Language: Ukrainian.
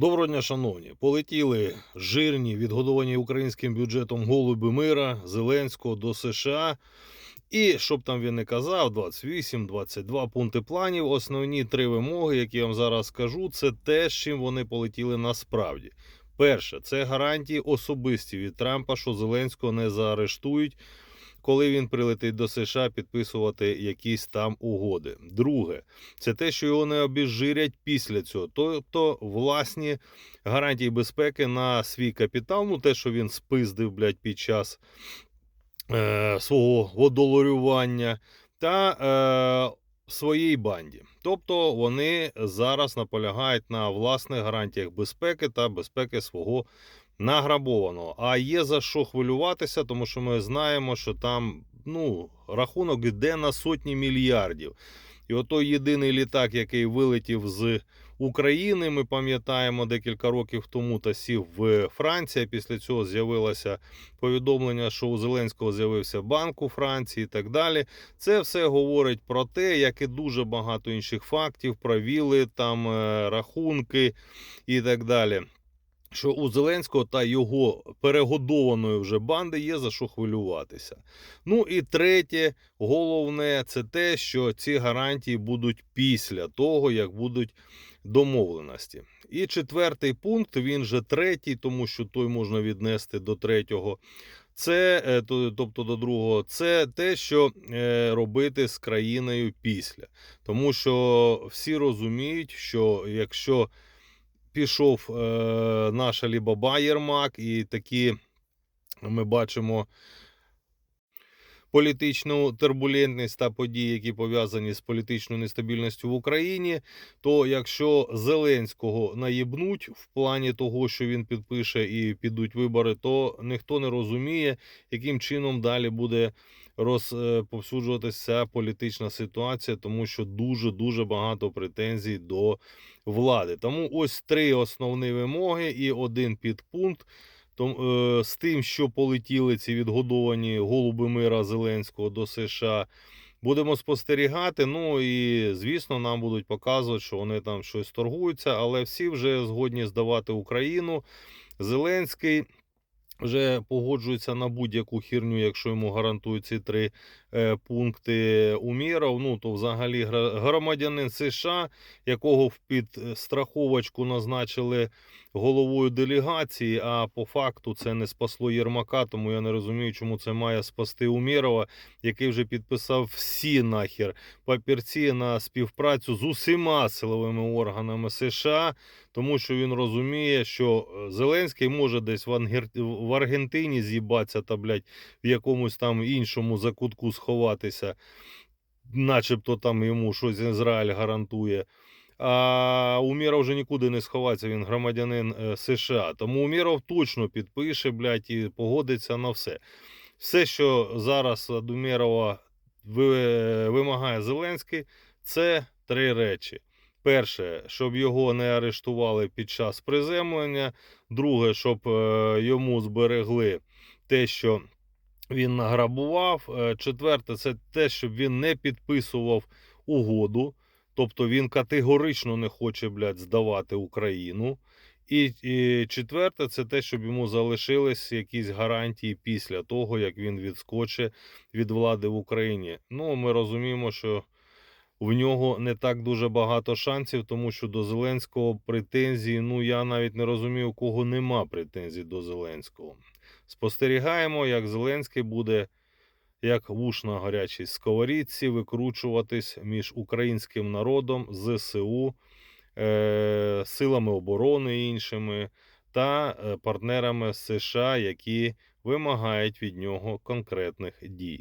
Доброго дня, шановні. Полетіли жирні, відгодовані українським бюджетом голуби мира Зеленського до США. І щоб там він не казав, 28-22 пункти планів. Основні три вимоги, які я вам зараз скажу, це те, з чим вони полетіли насправді. Перше, це гарантії особисті від Трампа, що Зеленського не заарештують, коли він прилетить до США підписувати якісь там угоди. Друге, це те, що його не обіжирять після цього. Тобто власні гарантії безпеки на свій капітал, ну те, що він спиздив, блядь, під час е, свого водоларювання, та е, своїй банді. Тобто вони зараз наполягають на власних гарантіях безпеки та безпеки свого награбованого. А є за що хвилюватися, тому що ми знаємо, що там ну, рахунок йде на сотні мільярдів. І ото єдиний літак, який вилетів з України, ми пам'ятаємо декілька років тому та сів в Франції. Після цього з'явилося повідомлення, що у Зеленського з'явився банк у Франції і так далі. Це все говорить про те, як і дуже багато інших фактів, про віли, там е, рахунки і так далі. Що у Зеленського та його перегодованої вже банди є за що хвилюватися. Ну і третє, головне, це те, що ці гарантії будуть після того, як будуть домовленості. І четвертий пункт, він же третій, тому що той можна віднести до третього. Це е, тобто до другого, це те, що е, робити з країною після. Тому що всі розуміють, що якщо пішов е, наш Алібаба Єрмак, і такі ми бачимо політичну турбулентність та події, які пов'язані з політичною нестабільністю в Україні. То якщо Зеленського наїбнуть в плані того, що він підпише і підуть вибори, то ніхто не розуміє, яким чином далі буде розповсюджуватися політична ситуація, тому що дуже дуже багато претензій до влади. Тому ось три основні вимоги і один підпункт. Том, е, з тим, що полетіли ці відгодовані голуби мира Зеленського до США, будемо спостерігати. Ну і звісно, нам будуть показувати, що вони там щось торгуються, але всі вже згодні здавати Україну. Зеленський вже погоджується на будь-яку хірню, якщо йому гарантують ці три е, пункти Уміров. Ну то взагалі громадянин США, якого в підстраховочку назначили головою делегації, а по факту це не спасло Єрмака, тому я не розумію, чому це має спасти Умірова, який вже підписав всі нахер папірці на співпрацю з усіма силовими органами США, тому що він розуміє, що е, Зеленський може десь в, Аргентині з'їбатися та блядь, в якомусь там іншому закутку сховатися, начебто там йому щось Ізраїль гарантує. А Уміров вже нікуди не сховається, він громадянин е, США. Тому Уміров точно підпише, блядь, і погодиться на все. Все, що зараз Умірова вимагає Зеленський, це три речі. Перше, щоб його не арештували під час приземлення. Друге, щоб е, йому зберегли те, що він награбував. Е, Четверте, це те, щоб він не підписував угоду. Тобто він категорично не хоче, блядь, здавати Україну. І, і четверте, це те, щоб йому залишились якісь гарантії після того, як він відскочить від влади в Україні. Ну, ми розуміємо, що в нього не так дуже багато шансів, тому що до Зеленського претензій, ну я навіть не розумію, у кого нема претензій до Зеленського. Спостерігаємо, як Зеленський буде, як вуш на гарячій сковорідці, викручуватись між українським народом, ЗСУ, е, силами оборони іншими та е, партнерами США, які вимагають від нього конкретних дій.